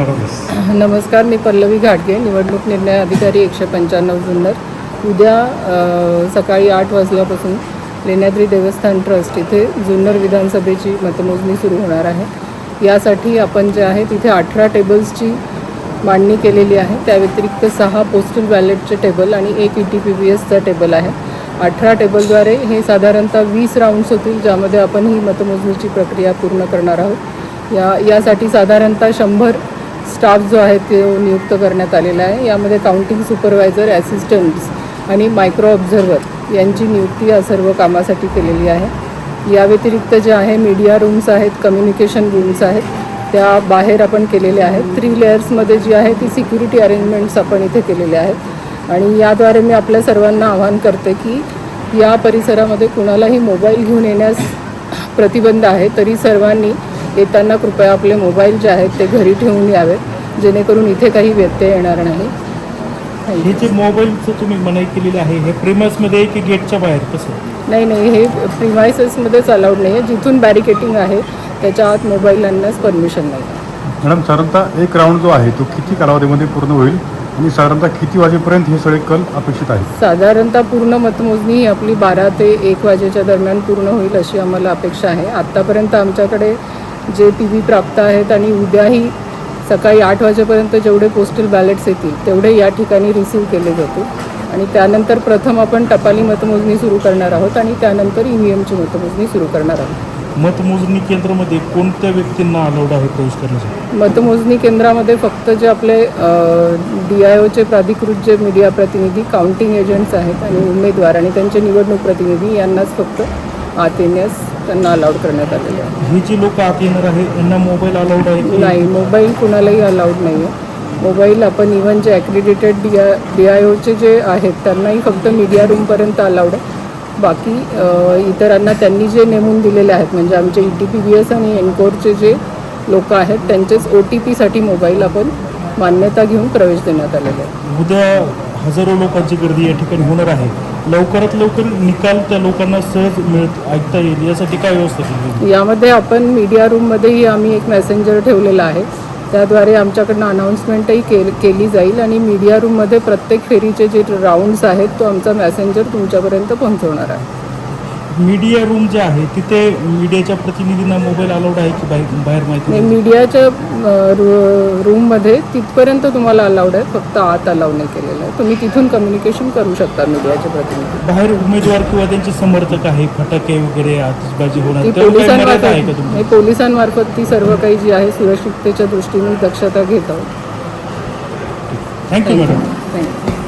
नमस्कार मी पल्लवी घाटगे निवडणूक निर्णय अधिकारी एकशे पंच्याण्णव जुन्नर. उद्या सकाळी आठ वाजल्यापासून लेण्याद्री देवस्थान ट्रस्ट इथे जुन्नर विधानसभेची मतमोजणी सुरू होणार आहे. यासाठी आपण जे आहे तिथे अठरा टेबल्सची मांडणी केलेली आहे. त्या व्यतिरिक्त सहा पोस्टल बॅलेटचे टेबल आणि एक ई टी पी बी एसचा टेबल आहे. अठरा टेबलद्वारे हे साधारणतः वीस राऊंड्स होतील ज्यामध्ये आपण ही मतमोजणीची प्रक्रिया पूर्ण करणार आहोत. या यासाठी साधारणतः शंभर स्टाफ जो आहे तो नियुक्त करण्यात आलेला आहे. यामध्ये काउंटिंग सुपरवायझर ॲसिस्टंट्स आणि मायक्रो ऑब्झर्वर यांची नियुक्ती या सर्व कामासाठी केलेली आहे. या व्यतिरिक्त जे आहे मीडिया रूम्स आहेत कम्युनिकेशन रूम्स आहेत त्या बाहेर आपण केलेल्या आहेत. थ्री लेयर्समध्ये जी आहे ती सिक्युरिटी अरेंजमेंट्स आपण इथे केलेल्या आहेत. आणि याद्वारे मी आपल्या सर्वांना आवाहन करते की या परिसरामध्ये कुणालाही मोबाईल घेऊन येण्यास प्रतिबंध आहे तरी सर्वांनी येताना कृपया आपले मोबाईल जे आहेत ते घरी ठेवून यावेत जेणेकरून इथे काही व्यत्यय येणार नाही. हे जे मोबाईलचं तुम्ही मनाई केलेली आहे हे प्रेमसमध्ये आहे की गेटच्या बाहेर कसं? नाही नाही हे प्रिमायसेसमध्येच अलाउड नाही आहे. जिथून बॅरिकेटिंग आहे त्याच्या आत मोबाईल आणण्यास परमिशन नाही. मॅडम साधारणतः एक राऊंड जो आहे तो किती कालावधीमध्ये पूर्ण होईल? आणि साधारणतः किती वाजेपर्यंत हे सगळे कल अपेक्षित आहे साधारणतः पूर्ण मतमोजणी ही आपली बारा ते एक वाजेच्या दरम्यान पूर्ण होईल अशी आम्हाला अपेक्षा आहे. आत्तापर्यंत आमच्याकडे जे टी व्ही प्राप्त आहेत आणि उद्याही सकाळी आठ वाजेपर्यंत जेवढे पोस्टल बॅलेट्स येतील तेवढे या ठिकाणी रिसीव केले जातील. आणि त्यानंतर प्रथम आपण टपाली मतमोजणी सुरू करणार आहोत आणि त्यानंतर ई व्ही एमची मतमोजणी सुरू करणार आहोत. मतमोजणी केंद्रामध्ये कोणत्या व्यक्तींना अलाउड आहे प्रवेश करण्यासाठी? मतमोजणी केंद्रामध्ये फक्त जे आपले डी आय ओचे प्राधिकृत जे मीडिया प्रतिनिधी काउंटिंग एजंट्स आहेत आणि उमेदवार आणि त्यांचे निवडणूक प्रतिनिधी यांनाच फक्त आत येण्यास त्यांना अलाउड करण्यात आलेले आहे. ही जी लोक आत येणार आहे यांना मोबाईल अलाउड आहे की? नाही मोबाईल कुणालाही अलाउड नाही आहे मोबाईल आपण इवन जे accredited D I D I ओचे जे आहेत त्यांनाही फक्त मीडिया रूमपर्यंत अलाउड आहे. बाकी अ, इतरांना त्यांनी जे नेमून दिलेले आहेत म्हणजे आमचे E T P B S आणि एनकोरचे जे लोक आहेत त्यांचेच ओ टी पीसाठी मोबाईल आपण मान्यता घेऊन प्रवेश देण्यात आलेला आहे. उद्या हजारो लोकांची गर्दी या ठिकाणी होणार आहे. लवकरात लवकर निकाल त्या लोकांना सहज मिळत ऐकता येईल यासाठी काय व्यवस्था केली यामध्ये आपण मीडिया रूममध्येही आम्ही एक मेसेंजर ठेवलेला आहे. त्याद्वारे आमच्याकडनं अनाऊन्समेंटही के केली जाईल आणि मीडिया रूममध्ये प्रत्येक फेरीचे जे राऊंड्स आहेत तो आमचा मॅसेंजर तुमच्यापर्यंत पोहोचवणार आहे. मीडिया रूम जे आहे तिथे मीडियाच्या प्रतिनिधींना मोबाईल अलाउड आहे की बाहेर बाहेर माहिती? मीडियाच्या रूममध्ये तिथपर्यंत तुम्हाला अलाउड आहे फक्त आत अलाउड नाही केलेलं आहे. तुम्ही तिथून कम्युनिकेशन करू शकता मीडियाचे प्रतिनिधी बाहेर उमेदवार किंवा त्यांचे समर्थक आहे फटाके वगैरे आतिषबाजी होणार पोलिसांमार्फत पोलिसांमार्फत ती सर्व काही जी आहे सुरक्षिततेच्या दृष्टीने दक्षता घेत आहोत. Thank you madam thank you